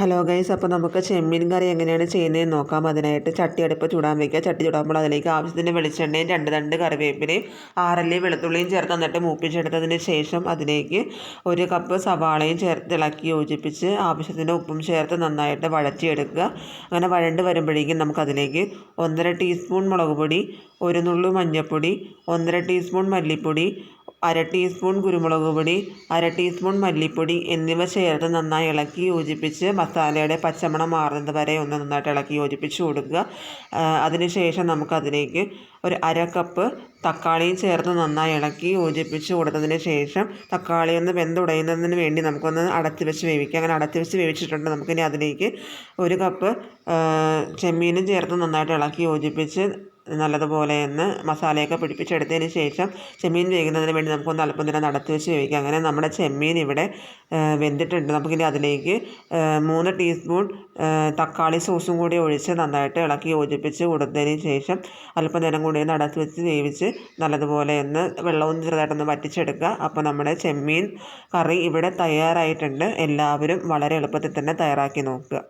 Hello guys അപ്പോൾ നമുക്ക് ചെമ്മീൻ കറി എങ്ങനെയാണ് ചെയ്യുന്നതെന്ന് നോക്കാം. അതിനായിട്ട് ചട്ടി അടുപ്പ് ചൂടാൻ വയ്ക്കുക ചട്ടി ചൂടാകുമ്പോൾ അതിലേക്ക് ആവശ്യത്തിന് വെളിച്ചെണ്ണയും രണ്ട് രണ്ട് കറിവേപ്പിലയും ആറല്ലി വെളുത്തുള്ളിയും ചേർത്ത് എന്നിട്ട് മൂപ്പിച്ചെടുത്തതിന് ശേഷം അതിലേക്ക് ഒരു കപ്പ് സവാളയും ചേർത്ത് ഇളക്കി യോജിപ്പിച്ച് ആവശ്യത്തിന് ഉപ്പും ചേർത്ത് നന്നായിട്ട് വഴറ്റിയെടുക്കുക. അങ്ങനെ വഴണ്ട് വരുമ്പോഴേക്കും നമുക്കതിലേക്ക് ഒന്നര ടീസ്പൂൺ മുളക് പൊടി ഒരു നുള്ളു മഞ്ഞൾപ്പൊടി ഒന്നര ടീസ്പൂൺ മല്ലിപ്പൊടി അര ടീസ്പൂൺ കുരുമുളക് പൊടി അര ടീസ്പൂൺ മല്ലിപ്പൊടി എന്നിവ ചേർത്ത് നന്നായി ഇളക്കി യോജിപ്പിച്ച് മസാലയുടെ പച്ചമണം മാറുന്നത് വരെ ഒന്ന് നന്നായിട്ട് ഇളക്കി യോജിപ്പിച്ച് കൊടുക്കുക. അതിനുശേഷം നമുക്കതിലേക്ക് ഒരു അര കപ്പ് തക്കാളിയും ചേർത്ത് നന്നായി ഇളക്കി യോജിപ്പിച്ച് കൊടുത്തതിന് ശേഷം തക്കാളി ഒന്ന് വെന്തുടയുന്നതിന് വേണ്ടി നമുക്കൊന്ന് അടച്ചു വെച്ച് വേവിക്കാം. അങ്ങനെ അടച്ചു വെച്ച് വേവിച്ചിട്ടുണ്ട്. നമുക്കിനി അതിലേക്ക് ഒരു കപ്പ് ചെമ്മീനും ചേർത്ത് നന്നായിട്ട് ഇളക്കി യോജിപ്പിച്ച് നല്ലതുപോലെ ഒന്ന് മസാലയൊക്കെ പിടിപ്പിച്ചെടുത്തതിന് ശേഷം ചെമ്മീൻ വേകുന്നതിന് വേണ്ടി നമുക്കൊന്ന് അല്പം നേരം നടത്തി വെച്ച് വേവിക്കാം. അങ്ങനെ നമ്മുടെ ചെമ്മീൻ ഇവിടെ വെന്തിട്ടുണ്ട്. നമുക്കിനി അതിലേക്ക് മൂന്ന് ടീസ്പൂൺ തക്കാളി സോസും കൂടി ഒഴിച്ച് നന്നായിട്ട് ഇളക്കി യോജിപ്പിച്ച് കൊടുത്തതിന് ശേഷം അല്പം നേരം കൂടി ഒന്ന് അടച്ച് വെച്ച് വേവിച്ച് നല്ലതുപോലെ ഒന്ന് വെള്ളവും ചെറുതായിട്ടൊന്ന് വറ്റിച്ചെടുക്കുക. അപ്പോൾ നമ്മുടെ ചെമ്മീൻ കറി ഇവിടെ തയ്യാറായിട്ടുണ്ട്. എല്ലാവരും വളരെ എളുപ്പത്തിൽ തന്നെ തയ്യാറാക്കി നോക്കുക.